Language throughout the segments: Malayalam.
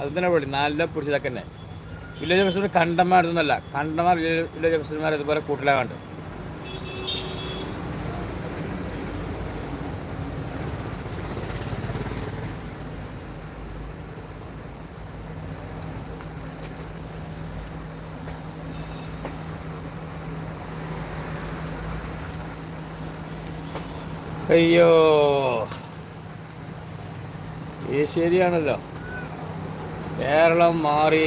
അത് തന്നെ വിളി നല്ല തന്നെ വില്ലേജ് ഓഫീസർ ഇതൊന്നല്ല കണ്ടന്മാർ വില്ലേജ് ഓഫീസർമാർ ഇതുപോലെ കൂട്ടിലാ കണ്ടു അയ്യോ. ഈ ശരിയാണല്ലോ. കേരളം മാറി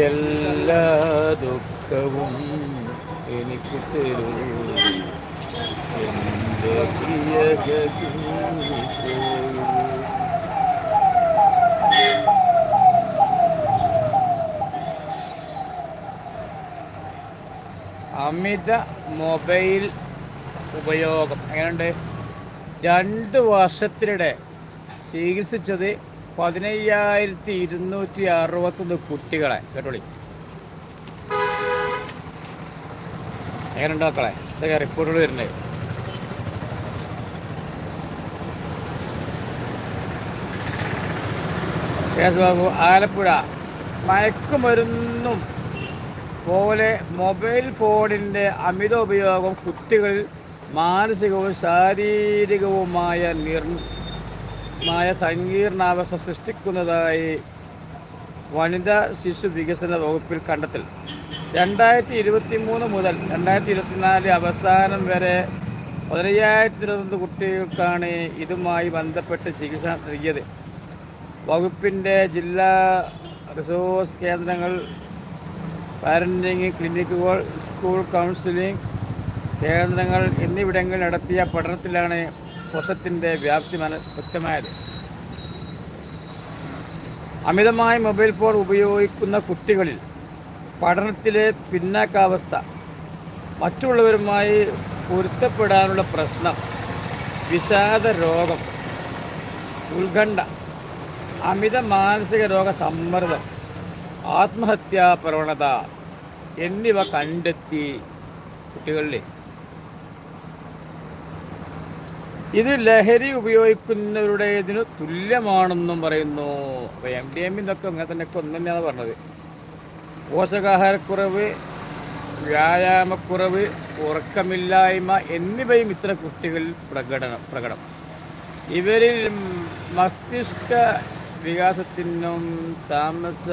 എല്ലാ ദുഃഖവും എനിക്ക് തരൂ. അമിത മൊബൈൽ ഉപയോഗം. എങ്ങനെയുണ്ട്? രണ്ട് വർഷത്തിനിടെ ചികിത്സിച്ചത് പതിനയ്യായിരത്തി ഇരുന്നൂറ്റി അറുപത്തൊന്ന് കുട്ടികളെ കേട്ടോളി. എങ്ങനെയുണ്ട് മക്കളെ? ഇതൊക്കെ റിപ്പോർട്ടുകൾ വരുന്നത് കേസുബാബു ആലപ്പുഴ. മയക്കുമരുന്നും പോലെ മൊബൈൽ ഫോണിന്റെ അമിത ഉപയോഗം കുട്ടികളിൽ മാനസികവും ശാരീരികവുമായ നിർ മായ സങ്കീർണാവസ്ഥ സൃഷ്ടിക്കുന്നതായി വനിതാ ശിശു വികസന വകുപ്പിൽ കണ്ടെത്തൽ. രണ്ടായിരത്തി ഇരുപത്തി മൂന്ന് മുതൽ രണ്ടായിരത്തി ഇരുപത്തിനാല് അവസാനം വരെ പതിനയ്യായിരത്തി ഇരുപത്തൊന്ന് കുട്ടികൾക്കാണ് ഇതുമായി ബന്ധപ്പെട്ട് ചികിത്സ നൽകിയത്. വകുപ്പിന്റെ ജില്ലാ റിസോഴ്സ് കേന്ദ്രങ്ങൾ പാരന്റിങ് ക്ലിനിക്കുകൾ സ്കൂൾ കൗൺസിലിംഗ് കേന്ദ്രങ്ങൾ എന്നിവിടങ്ങളിൽ നടത്തിയ പഠനത്തിലാണ് പ്രശ്നത്തിന്റെ വ്യാപ്തി മന വ്യക്തമായത് അമിതമായി മൊബൈൽ ഫോൺ ഉപയോഗിക്കുന്ന കുട്ടികളിൽ പഠനത്തിലെ പിന്നാക്കാവസ്ഥ മറ്റുള്ളവരുമായി പൊരുത്തപ്പെടാനുള്ള പ്രശ്നം വിഷാദ രോഗം ഉത്കണ്ഠ അമിത മാനസിക രോഗ സമ്മർദ്ദം ആത്മഹത്യാ പ്രവണത എന്നിവ കണ്ടെത്തി കുട്ടികളിൽ. ഇത് ലഹരി ഉപയോഗിക്കുന്നവരുടേതിന് തുല്യമാണെന്നും പറയുന്നു. അപ്പോൾ എം ഡി എമ്മിന്നൊക്കെ അങ്ങനെ തന്നെയൊക്കെ ഒന്നു തന്നെയാണ് പറഞ്ഞത്. പോഷകാഹാരക്കുറവ് വ്യായാമക്കുറവ് ഉറക്കമില്ലായ്മ എന്നിവയും ഇത്ര കുട്ടികളിൽ പ്രകടനം പ്രകടം. ഇവരിൽ മസ്തിഷ്ക വികാസത്തിനും താമസ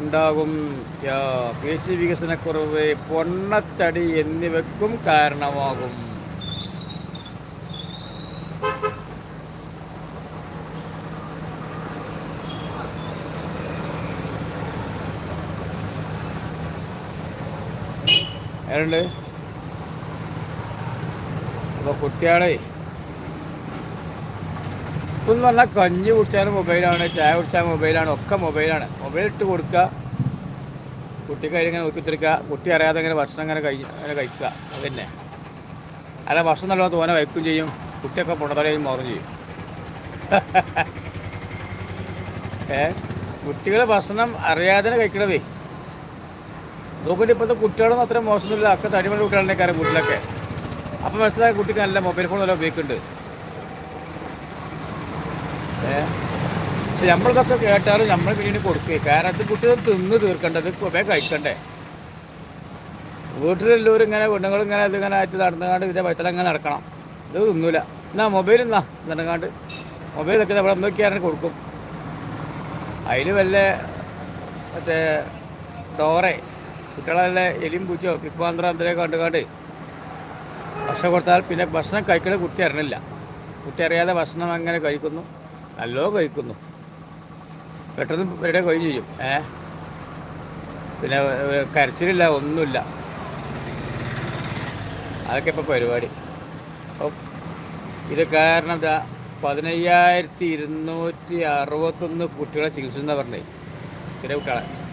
ഉണ്ടാകും. പേശി വികസനക്കുറവ് പൊണ്ണത്തടി എന്നിവയ്ക്കും കാരണമാകും. ഏതുണ്ട് അപ്പോൾ കുട്ടികളെ ഇപ്പം എന്ന് പറഞ്ഞാൽ കഞ്ഞി കുടിച്ചാലും മൊബൈലാണ് ചായ കുടിച്ചാൽ മൊബൈലാണ് ഒക്കെ മൊബൈലാണ്. മൊബൈൽ ഇട്ട് കൊടുക്കുക കുട്ടിക്ക് അതിലിങ്ങനെ കുട്ടി അറിയാതെ ഇങ്ങനെ ഭക്ഷണം ഇങ്ങനെ കഴി അങ്ങനെ കഴിക്കുക അതന്നെ അല്ല ഭക്ഷണം നല്ല തോനെ വയ്ക്കും ചെയ്യും. കുട്ടിയൊക്കെ പുണതലയും മാറും ചെയ്യും. ഏ? കുട്ടികൾ ഭക്ഷണം അറിയാതെ കഴിക്കണതേ. നോക്കിയിട്ട് ഇപ്പോഴത്തെ കുട്ടികളൊന്നും അത്ര മോശമൊന്നുമില്ല. ഒക്കെ തടിമണി കുട്ടികളുടെ കാര്യം വീട്ടിലൊക്കെ. അപ്പം മനസ്സിലായ കുട്ടിക്ക് നല്ല മൊബൈൽ ഫോൺ നല്ല ഉപയോഗിക്കുന്നുണ്ട്. നമ്മൾക്കൊക്കെ കേട്ടാലും നമ്മൾ പിന്നീട് കൊടുക്കുക കാരണം അത് കുട്ടികൾ തിന്ന് തീർക്കേണ്ടത് വേഗം കഴിക്കണ്ടേ? വീട്ടിലെല്ലാവരും ഇങ്ങനെ പെണ്ണുങ്ങൾ ഇങ്ങനെ ഇതിങ്ങനെ ആയിട്ട് നടന്നുകൊണ്ട് ഇതിന്റെ വയറ്റിൽ അങ്ങനെ നടക്കണം. ഇത് തിന്നൂല. എന്നാ മൊബൈൽ എന്നാ നടന്നുകൊണ്ട് മൊബൈലൊക്കെ നമ്മൾ എന്തൊക്കെയാണ് കൊടുക്കും. അതിൽ വല്ല മറ്റേ ഡോറെ കുട്ടികളെ എലിയും പൂച്ചയോ പിപ്പാന്ത്രം കണ്ട് കണ്ടുകാണ്ട് ഭക്ഷണം കൊടുത്താൽ പിന്നെ ഭക്ഷണം കഴിക്കണ കുട്ടി അറിഞ്ഞില്ല. കുട്ടി അറിയാതെ ഭക്ഷണം അങ്ങനെ കഴിക്കുന്നു. നല്ലോ കഴിക്കുന്നു. പെട്ടെന്ന് ഇവരുടെ കഴിഞ്ഞു ചെയ്യും ഏ? പിന്നെ കരച്ചിലില്ല ഒന്നുമില്ല. അതൊക്കെ ഇപ്പോൾ പരിപാടി. അപ്പോൾ ഇത് കാരണം എന്താ പതിനയ്യായിരത്തി ഇരുന്നൂറ്റി അറുപത്തൊന്ന് കുട്ടികളെ ചികിത്സിച്ചെന്നാണ് പറഞ്ഞത് ചെറിയ കുട്ടികളെ.